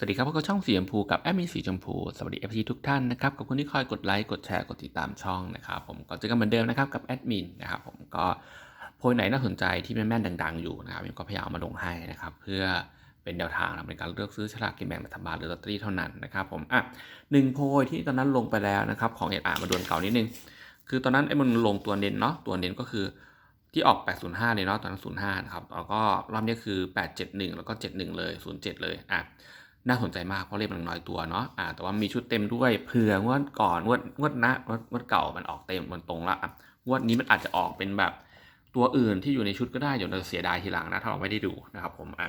สวัสดีครับพวกเราช่องสีชมพูกับแอดมินสีชมพูสวัสดีเอฟซีทุกท่านนะครับขอบคุณที่คอยกดไลค์กดแชร์กดติดตามช่องนะครับผมก็เจอกันเหมือนเดิมนะครับกับแอดมินนะครับผมก็โพยไหนน่าสนใจที่แม่นๆดัง ๆ อยู่นะครับผมก็พยายามเอามาลงให้นะครับเพื่อเป็นแนวทางในการเลือกซื้อฉลากกินแบ่งรัฐบาลหรือลอตเตอรี่เท่านั้นนะครับผมอะหนึ่งโพยที่ตอนนั้นลงไปแล้วนะครับของเอ็ดอาร์มาดวนเก่านิดนึงคือตอนนั้นไอ้มันลงตัวเน้นเนาะตัวเน้นก็คือที่ออก 805 เลยเนาะตอนนั้น05นะครับแล้วก็รอบนี้คือ 871 แล้วก็ 71 เลย 07 เลยอะ น่าสนใจมากเพราะเลขมันน้อยตัวเนาะอะแต่ว่ามีชุดเต็มด้วยเผื่องวดก่อนงวดงวดนะงวดงวดเก่ามันออกเต็มมันตรงละอะงวดนี้มันอาจจะออกเป็นแบบตัวอื่นที่อยู่ในชุดก็ได้เดี๋ยวเราเสียดายทีหลังนะถ้าเราไม่ได้ดูนะครับผมอะ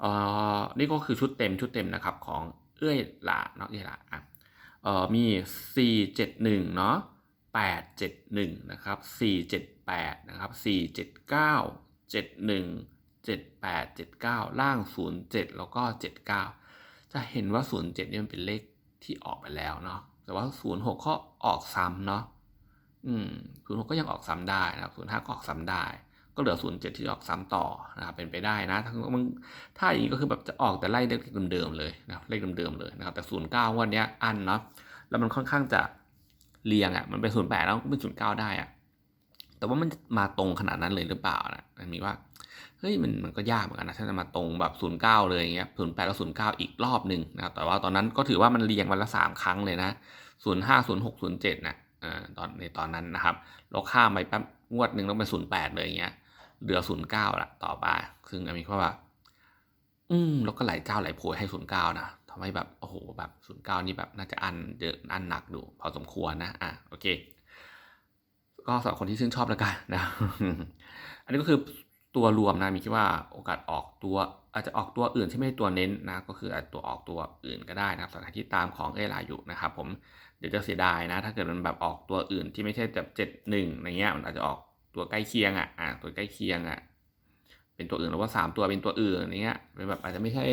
เอ่อนี่ก็คือชุดเต็มชุดเต็มนะครับของเอื้อยหลาเนาะเอื้อยหลาอะเอ่อมี 471 เนาะ871 นะครับ 478 นะครับ 479 71 78 79 ล่าง 07 แล้วก็ 79 จะเห็นว่า 07เนี่ยมันเป็นเลขที่ออกไปแล้วเนาะแต่ว่า 06ก็ออกซ้ำเนาะอืม06ก็ยังออกซ้ำได้นะครับ05ก็ออกซ้ำได้ ก็เหลือ07ที่ออกซ้ำต่อนะครับเป็นไปได้นะถ้ามึงถ้าอย่างนี้ก็คือแบบจะออกแต่ไล่เลขเดิมๆเลยนะเลขเดิมๆเลยนะครับแต่09วันนี้อันเนาะแล้วมันค่อนข้างจะเรียงอะมันเป็น08แปดแล้วก็เป็น09ได้อะแต่ว่ามันมาตรงขนาดนั้นเลยหรือเปล่านะมันมีว่า เฮ้ยมันมันก็ยากเหมือนกันนะถ้าจะมาตรงแบบ09เลยอย่างเงี้ย08แปดแล้ว09อีกรอบหนึ่งนะครับแต่ว่าตอนนั้นก็ถือว่ามันเรียงวันละ3ครั้งเลยนะ05 06 07นะอ่าตอนในตอนนั้นนะครับเราข้ามไปแป๊บงวดหนึ่งต้องเป็น08เลยอย่างเงี้ยเหลือ09ละต่อไปซึ่งอันนี้ก็ว่า อืมแล้วก็หลายเจ้าหลายโพยให้09นย์เก้านะทำให้แบบโอ้โหแบบ09นี่แบบน่าจะอันเยอะอันหนักดูพอสมควรนะอะโอเค ก็สำหรับคนที่ชื่นชอบแล้วกันนะ อันนี้ก็คือ ตัวรวมนะมีคิดว่าโอกาสออกตัวอาจจะออกตัวอื่นที่ไม่ใช่ตัวเน้นนะก็คืออาจตัวออกตัวอื่นก็ได้นะครับสถานที่ตามของเอลาอยู่นะครับผมเดี๋ยวจะเสียดายนะ ถ้าเกิดมันแบบออกตัวอื่นที่ไม่ใช่แบบเจ็ดหนึ่งอะไรเงี้ยมันอาจจะออกตัวใกล้เคียงอะอ่าตัวใกล้เคียงอะเป็นตัวอื่นหรือว่าสามตัวเป็นตัวอื่นอย่างเงี้ยเป็นแบบอาจจะไม่ใช่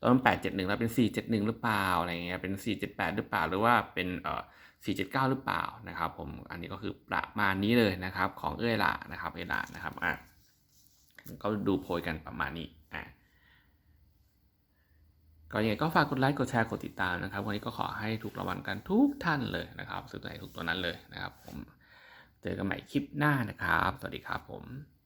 ตอนแปดเจ็ดหนึ่งแล้วเป็นสี่เจ็ดหนึ่งหรือเปล่าอะไรเงี้ยเป็นสี่เจ็ดแปดหรือเปล่าหรือว่าเป็นเอ่อสี่เจ็ดเก้าหรือเปล่านะครับผมอันนี้ก็คือประมาณนี้เลยนะครับของเอ้ยล่ะนะครับเอ้ยล่ะนะครับอะ ก็ดูโพยกันประมาณนี้อะก็ยังไงก็ฝากกดไลค์กดแชร์กดติดตามนะครับ วันนี้ก็ขอให้ถูกรางวัลกันทุกท่านเลยนะครับซื้อตัวไหนถูกตัวนั้นเลยนะครับ ผมเจอกันใหม่คลิปหน้านะครับ สวัสดีครับผม